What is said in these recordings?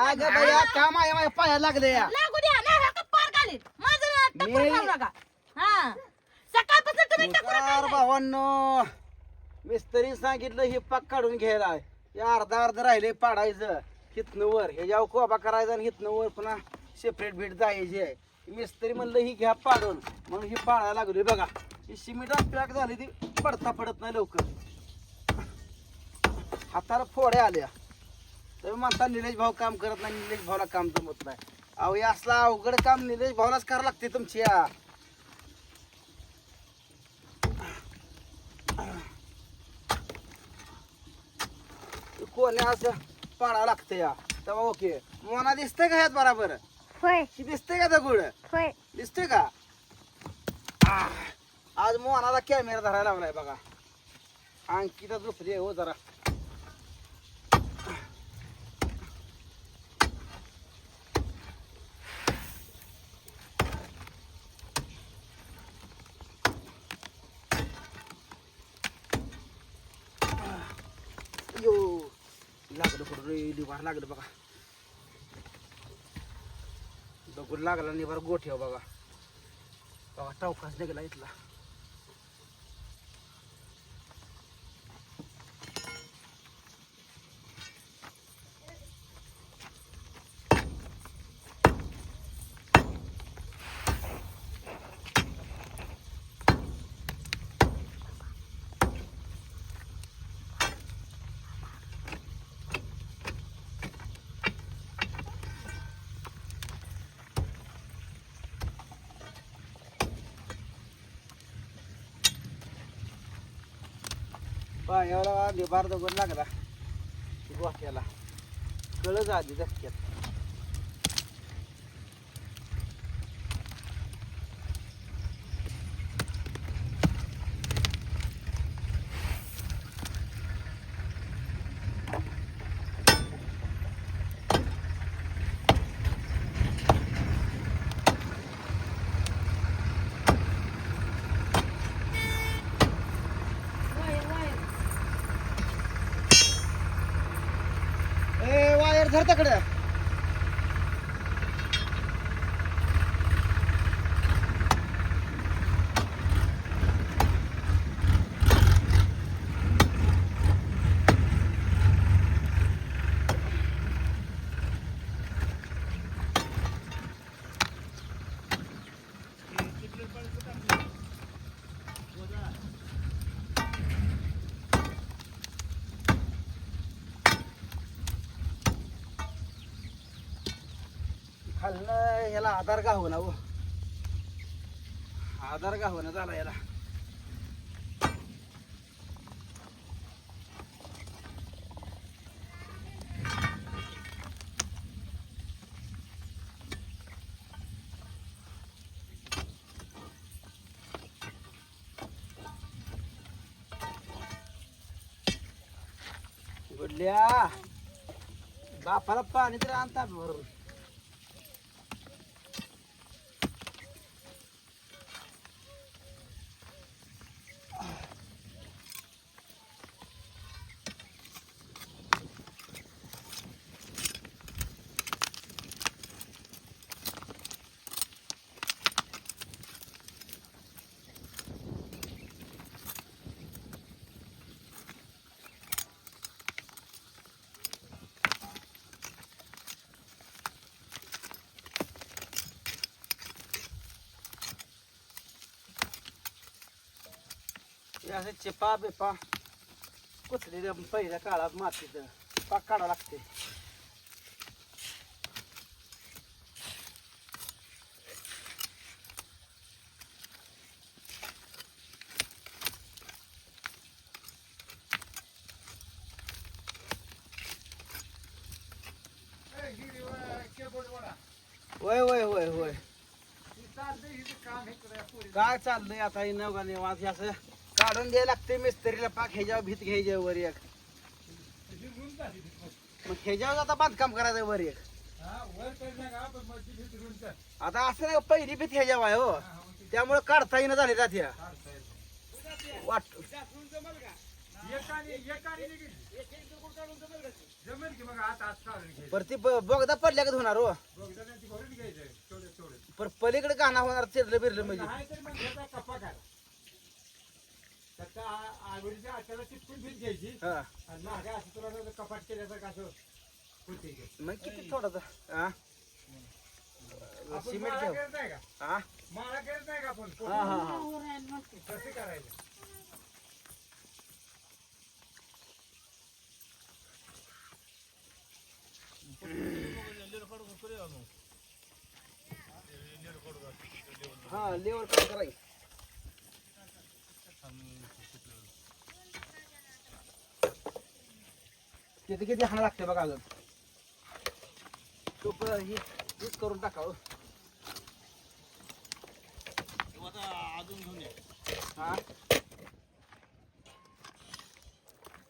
अगं बया काम आहे माझ्या पायाला लागले या लागू द्या नाही हा पार घालीन माझं टक्कर मी- खाऊ नका. हा. सकाळपासून तुम्ही टक्कर मुकार भावांनो मिस्त्री सांगितलं हे पाक काढून घ्यायला. या अर्धा अर्ध राहिले पाडायचं. हितनं वर. हे जाऊ कोबा करायचा आणि हितनं वर पुन्हा सेपरेट भेट जायची. मिस्त्री म्हणलं ही घ्या पाडून. म्हणून ही पाडायला लागली बघा. ही सिमेंट पॅक झाली ती पडता पडत नाही लवकर. हाताला फोड्या आल्या. तुम्ही म्हणता निलेश भाऊ काम करत नाही निलेश भाऊला काम जमत नाही. अहो हे असलं अवघड काम निलेश भाऊलाच करावं लागते तुमची. या कोणी असं पाडा लागतं या? तेव्हा ओके. मोना दिसतंय का ह्यात बराबर? होय. ही दिसतंय का दगड? होय. दिसतोय का? आह, आज मोहनाला कॅमेरा धरायला लागलाय बघा. अंकिता झोपली हो जरा यो लागलं कुठं रे? निभार लागलं बघा. दगड लागला निभार गोठ्या बघा. बघा टवकाच निघाला इथला. पायाला निभार दगड लागला. गोठ्याला. कळच आधी धक्क्यात. घर तकडे खालनं याला आधार का होणार हो. आधार का होणं झाला याला. बापाला पाणी तर आणतात भरून हे असं चिपा बिपा. कुचलेल्या पहिल्या काळात मातीत पाक काढावं लागते. होय होय होय होय. काय चाललंय आता ही नवगा निवास असं काढून द्यायला लागते मिस्त्रीला. पाक ह्याच्यावर भीत घ्यायचे वर एक. मग ह्याच्यावर आता बांधकाम करायचं वर एक. आता असं नाही पहिली भीत ह्याच्यावर आहे हो. त्यामुळे काढता येणं झाले जात ह्या वाट पर ती ब- बोगदा पडल्या का होणार हो? पर पलीकडे गाणं होणार चिरलं बिरलं म्हणजे. आ- आवडीच्या आट्याला चिटकून भीत घ्यायची. हा. आणि मागे असं तुला जर कपाट केल्यासारखं असं होते ते. मग किती थोडं हा? आपण सिमेंट माळा ठेव करत नाही का? हा? माळा करत नाही का आपण? हा हा हा. कसं करायचं? हा लेवल काय करायचं. किती किती हाणा लागते बघा अजून. ही हीच करून टाकावं हा.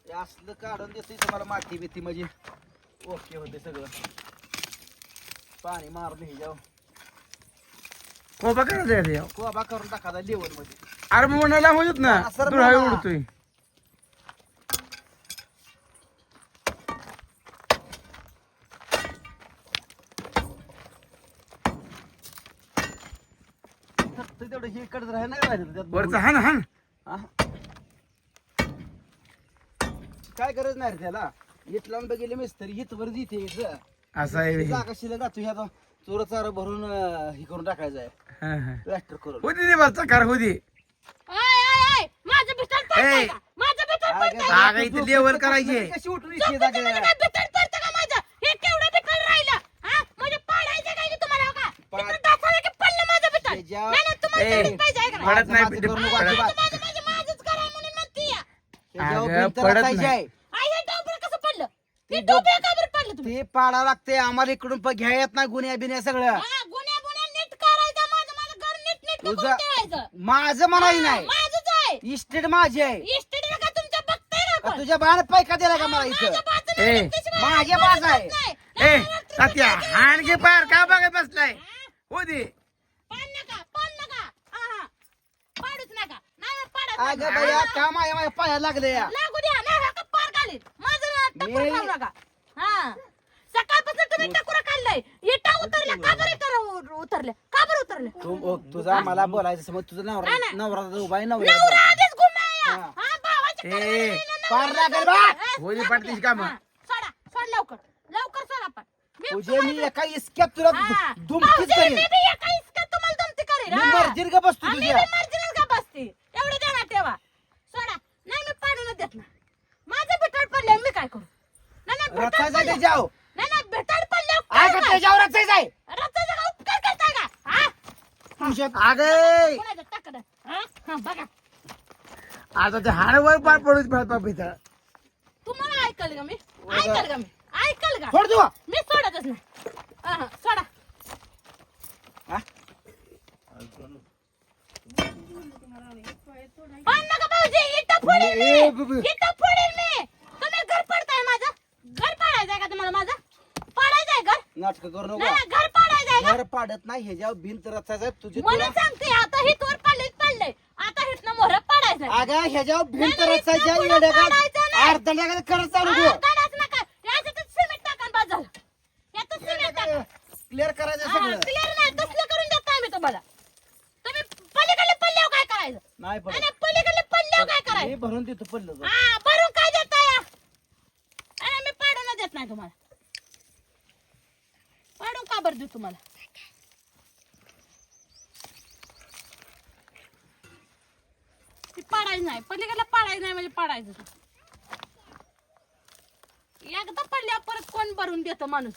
हे? असलं काढून देते तुम्हाला माती बिती म्हणजे. ओके होते सगळं. पाणी मारून हे जाऊ. कोबा करायचा कोबा करून टाकायचा लेवलमध्ये. अरे मग म्हणाला होत ना. म्हणा. उडतोय. तेवढं हे कडत राहायला नाही राहिलं त्यात वरचा हान हान हा? काय गरज नाही रे त्याला. इथला बघितलं मिस्त्री हितवर जिथे असं आहे हे. जागा शिल्लक राहतो ह्या चोर चारा भरून अं, हे करून टाकायचं आहे. हा, हा. प्लॅस्टर करून. होती ती बस कार होती आय आय आय माझं बिस्तर पडतंय ए. का? माझं बिस्तर अगं, पडतंय अगं, तू इथे level करायची. कशी उठून इथे जागे? म्हणजे काय बिस्तर पडतं का माझं? हे केवढं बिस्तर राहिलं? हा? म्हणजे पाडायचं काय की तुम्हाला हो का? पाड- तिकडं डासाला की पडलं माझं बिस्तर. हे ज्या- नाही पडत नाही माझं- माझं करू नको पडत- अजिबात. माझं माझं अगं, नाही. आहे. आई हे डोबळं कसं पडलं? ते हे डोब- डोबळं का बरं पडलं तुम्ही? ते पाडा लागते आम्हाला इकडून प- घ्या येत नाही गुन्ह्या बिन्या सगळं. हा, गुन्ह्या गुन्ह्या नीट करायचं माझं माझं घर नीट नीट तुझं- माझं म्हणाही हा, नाही. माझंच आहे. इस्टेट माझी आहे. का? तुझ्या बाण पैका दिला का मला हा, इथं ए, व्यक्तीशिवाय माझ्या बाजू आहे. नाही. ए तात्या हाण घे पार का बघत बसलाय? होती पाड नका पाड नका हा, हा. पाडूच नका नाही पाडत अगं. बया का माझ्या माझ्या पायाला लागले या. लागू द्या नाही हा का पार घालील माझं टक्कर मी- खाऊ नका. हा. सकाळपासून तुम्ही टकुरा काढलाय इटा उतरल्या. का बरं इटा उ- उतरल्या? का बरं उतरल्या? तू ओ, तुझा मला बोलायचं समज तुझा नवरा नाही. नवरा उभा आहे नवरा नवरा आधीच हा. हा ए, पार लागेल. बा. हा, होली? हा, सोडा सोड लवकर. लवकर सोडा पण मी तुझे मी तुम्हाला- एका इस्क्यात तुला हा. भाऊजी, करेन. मी बी एका इसकात तुम्हाला दुमती करेन, मी हा. मर्जीर का बसतो आम्ही तुझ्या बी मर्जीनच का बसते एवढं ध्यानात ठेवा सोडा नाही मी पाडूनच देत ना माझं बिटाड पडले मी काय करू नाही नाही बिटाड रथाचा पडलं त्याच्याव नाही नाही बिटाड पडले आहे का त्याच्यावर रथायचं आहे रथाचा का उपकार करताय का हा कोणाचं हा? हा बघा. आता ते हाडवर पार पडूच पाहतो पिता तुम्हाला ऐकल का मी? ऐकल का मी? ऐकल का? मी सोडतच नाही. हा, हा, सोडा? पण नका भाऊजी इथं फोडील ए, बु- मी बु. इथं फोडील मी. तुम्ही घर पडताय माझं? घर पाडायचंय का तुम्हाला माझं? पाडायचंय घर? नाटक करू नको. नाही, घर घर पाडत नाही ह्याच्यावर भिंत रचायचं आहे. तुझी म्हणून तुला सांगते आता ही तोर पडलेच पडलंय आता हिथनं मोहर पाडायचंय. अगं ह्याच्यावर भिंत नाही, नाही, रचायच्या इथनं पुढं पाडायचं नाही. अर्धा चालू सिमेंट झालं सिमेंट टाका. क्लिअर करायचं सगळं. क्लिअर नाही तसलं करून देताय मी तुम्हाला. तुम्ही पलीकडले पल्ल्यावर काय करायचं? नाही आणि पडत पलीकडले पल्ल्यावर काय करायचं? मी भरून देतो पडलं तर. हा भरून काय देताय आणि मी पाडून देत नाही तुम्हाला. पाडून का बरं देऊ तुम्हाला? ती पाडायचं नाही. पलीकडला पाडायचं नाही म्हणजे पाडायचं एकदा पडल्या परत कोण भरून देतो माणूस?